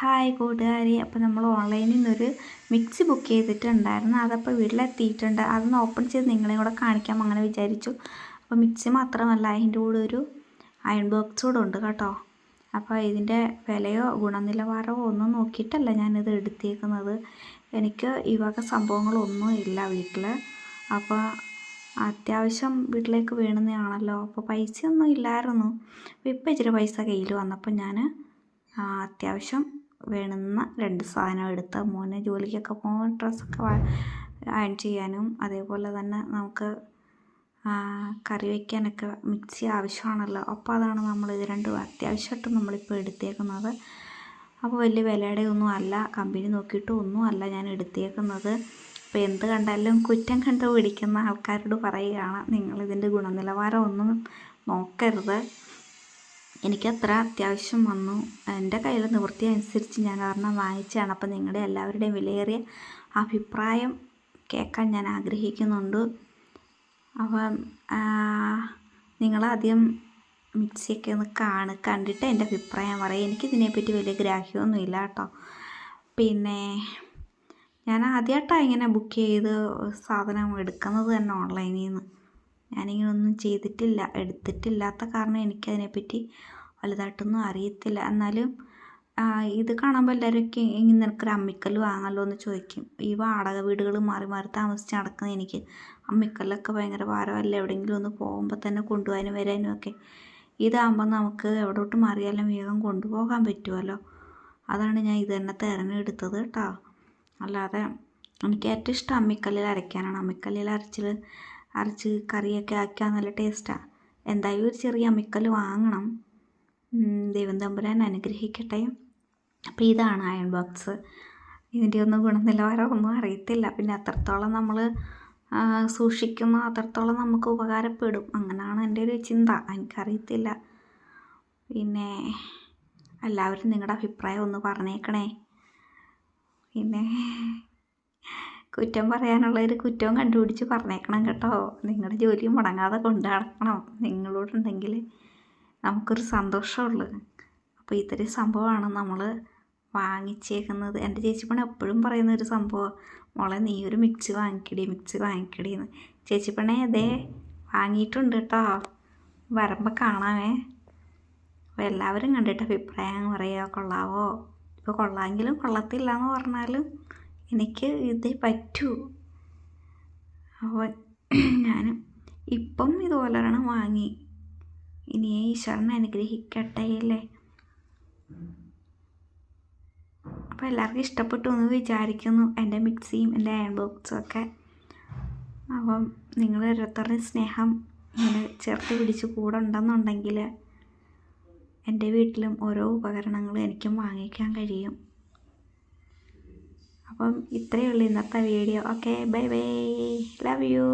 Hi കൂട്ടുകാരി. അപ്പോൾ നമ്മൾ ഓൺലൈനിൽ നിന്നൊരു മിക്സി ബുക്ക് ചെയ്തിട്ടുണ്ടായിരുന്നു. അതപ്പോൾ വീട്ടിലെത്തിയിട്ടുണ്ട്. അതൊന്ന് ഓപ്പൺ ചെയ്ത് നിങ്ങളെയും കൂടെ കാണിക്കാം അങ്ങനെ വിചാരിച്ചു. അപ്പോൾ മിക്സി മാത്രമല്ല അതിന്റെ കൂടെ ഒരു അയൺ ബോക്സ് കൂടെ ഉണ്ട് കേട്ടോ. അപ്പോൾ ഇതിന്റെ വിലയോ ഗുണനിലവാരമോ ഒന്നും നോക്കിയിട്ടല്ല ഞാനിത് എടുത്തേക്കുന്നത്. എനിക്ക് ഈ വക സംഭവങ്ങളൊന്നും ഇല്ല വീട്ടിൽ അപ്പോൾ അത്യാവശ്യം വീട്ടിലേക്ക് വീണുന്നതാണല്ലോ. അപ്പോൾ പൈസയൊന്നും ഇല്ലായിരുന്നു. ഇപ്പോൾ ഇച്ചിരി പൈസ കയ്യിൽ വന്നപ്പോൾ ഞാൻ അത്യാവശ്യം വേണ്ടുന്ന രണ്ട് സാധനം എടുത്ത് മോന് ജോലിക്കൊക്കെ പോകാൻ ഡ്രസ്സൊക്കെ അയൺ ചെയ്യാനും അതേപോലെ തന്നെ നമുക്ക് കറി വയ്ക്കാനൊക്കെ മിക്സി ആവശ്യമാണല്ലോ. അപ്പോൾ അതാണ് നമ്മൾ ഇത് രണ്ടും അത്യാവശ്യമായിട്ട് നമ്മളിപ്പോൾ എടുത്തേക്കുന്നത്. അപ്പോൾ വലിയ വിലയുടെ ഒന്നും അല്ല. കമ്പനി നോക്കിയിട്ടും ഒന്നും അല്ല ഞാൻ എടുത്തേക്കുന്നത്. അപ്പോൾ എന്ത് കണ്ടാലും കുറ്റം കണ്ടു പിടിക്കുന്ന ആൾക്കാരോട് പറയുകയാണ്. നിങ്ങളിതിന്റെ ഗുണനിലവാരം ഒന്നും നോക്കരുത്. എനിക്കത്ര അത്യാവശ്യം വന്നു. എന്റെ കയ്യിൽ നിവൃത്തി അനുസരിച്ച് ഞാൻ ഒരെണ്ണം വാങ്ങിച്ചതാണ്. അപ്പം നിങ്ങളുടെ എല്ലാവരുടെയും വിലയേറിയ അഭിപ്രായം കേൾക്കാൻ ഞാൻ ആഗ്രഹിക്കുന്നുണ്ട്. അപ്പം നിങ്ങളാദ്യം മിക്സിയൊക്കെ ഒന്ന് കാണ് കണ്ടിട്ട് എന്റെ അഭിപ്രായം പറയും. എനിക്കിതിനെപ്പറ്റി വലിയ ഗ്രാഹ്യമൊന്നും ഇല്ല കേട്ടോ. പിന്നെ ഞാൻ ആദ്യമായിട്ടാണ് ഇങ്ങനെ ബുക്ക് ചെയ്ത് സാധനം എടുക്കുന്നത് തന്നെ ഓൺലൈനിൽ നിന്ന്. ഞാനിങ്ങനെ ഒന്നും ചെയ്തിട്ടില്ല എടുത്തിട്ടില്ലാത്ത കാരണം എനിക്കതിനെപ്പറ്റി വലുതായിട്ടൊന്നും അറിയത്തില്ല. എന്നാലും ഇത് കാണുമ്പോൾ എല്ലാവരൊക്കെ ഇങ്ങനെ നിനക്കൊരു അമ്മിക്കല്ല് വാങ്ങാമല്ലോ എന്ന് ചോദിക്കും. ഈ വാടക വീടുകൾ മാറി മാറി താമസിച്ച് നടക്കുന്ന എനിക്ക് അമ്മിക്കല്ലൊക്കെ ഭയങ്കര ഭാരമല്ല? എവിടെയെങ്കിലും ഒന്ന് പോകുമ്പോൾ തന്നെ കൊണ്ടുപോകാനും വരാനും ഒക്കെ. ഇതാകുമ്പോൾ നമുക്ക് എവിടോട്ട് മാറിയാലും വേഗം കൊണ്ടുപോകാൻ പറ്റുമല്ലോ അതാണ് ഞാൻ ഇത് തന്നെ തിരഞ്ഞെടുത്തത് കേട്ടോ അല്ലാതെ എനിക്ക് ഏറ്റവും ഇഷ്ടം അമ്മിക്കല്ലിൽ അരയ്ക്കാനാണ്. അമ്മിക്കല്ലിൽ അരച്ചിൽ അരച്ച് കറിയൊക്കെ ആക്കിയാൽ നല്ല ടേസ്റ്റാണ് എന്തായാലും ഒരു ചെറിയ അമ്മിക്കൽ വാങ്ങണം. ദൈവം തമ്പുരാൻ അനുഗ്രഹിക്കട്ടെ. അപ്പോൾ ഇതാണ് അയൺ ബോക്സ്. ഇതിന്റെ ഒന്നും ഗുണനിലവാരം ഒന്നും അറിയത്തില്ല. പിന്നെ അത്രത്തോളം നമ്മൾ സൂക്ഷിക്കുന്നു അത്രത്തോളം നമുക്ക് ഉപകാരപ്പെടും. അങ്ങനെയാണ് എന്റെ ഒരു ചിന്ത. എനിക്കറിയത്തില്ല. പിന്നെ എല്ലാവരും നിങ്ങളുടെ അഭിപ്രായം ഒന്ന് പറഞ്ഞേക്കണേ. പിന്നെ കുറ്റം പറയാനുള്ള ഒരു കുറ്റവും കണ്ടുപിടിച്ച് പറഞ്ഞേക്കണം കേട്ടോ. നിങ്ങളുടെ ജോലി മുടങ്ങാതെ കൊണ്ടു നടക്കണം. നിങ്ങളോടുണ്ടെങ്കിൽ നമുക്കൊരു സന്തോഷമുള്ളൂ. അപ്പോൾ ഇത്തരം സംഭവമാണ് നമ്മൾ വാങ്ങിച്ചേക്കുന്നത്. എന്റെ ചേച്ചിപ്പണ എപ്പോഴും പറയുന്ന ഒരു സംഭവം. മോളെ നീ ഒരു മിക്സി വാങ്ങിക്കടി മിക്സി വാങ്ങിക്കടി എന്ന് ചേച്ചിപ്പണേ അതെ വാങ്ങിയിട്ടുണ്ട് കേട്ടോ. വരുമ്പോൾ കാണാമേ അപ്പോൾ എല്ലാവരും കണ്ടിട്ട് അഭിപ്രായം പറയുക കൊള്ളാവോ? ഇപ്പോൾ കൊള്ളാമെങ്കിലും കൊള്ളത്തില്ല എന്ന് പറഞ്ഞാലും എനിക്ക് ഇതേ പറ്റൂ. അപ്പോൾ ഞാൻ ഇപ്പം ഇതുപോലൊരെണ്ണം വാങ്ങി. ഇനി ഈശ്വരനെ അനുഗ്രഹിക്കട്ടെ അല്ലേ? അപ്പോൾ എല്ലാവർക്കും ഇഷ്ടപ്പെട്ടു എന്ന് വിചാരിക്കുന്നു. എന്റെ മിക്സിയും എന്റെ അയൺ ബോക്സും ഒക്കെ. അപ്പം നിങ്ങൾ ഓരോരുത്തരുടെ സ്നേഹം ഇങ്ങനെ ചേർത്ത് പിടിച്ച് കൂടെ ഉണ്ടെന്നുണ്ടെങ്കിൽ എന്റെ വീട്ടിലും ഓരോ ഉപകരണങ്ങളും എനിക്കും വാങ്ങിക്കാൻ കഴിയും. അപ്പം ഇത്രയേ ഉള്ളൂ ഇന്നത്തെ video. Okay bye bye love you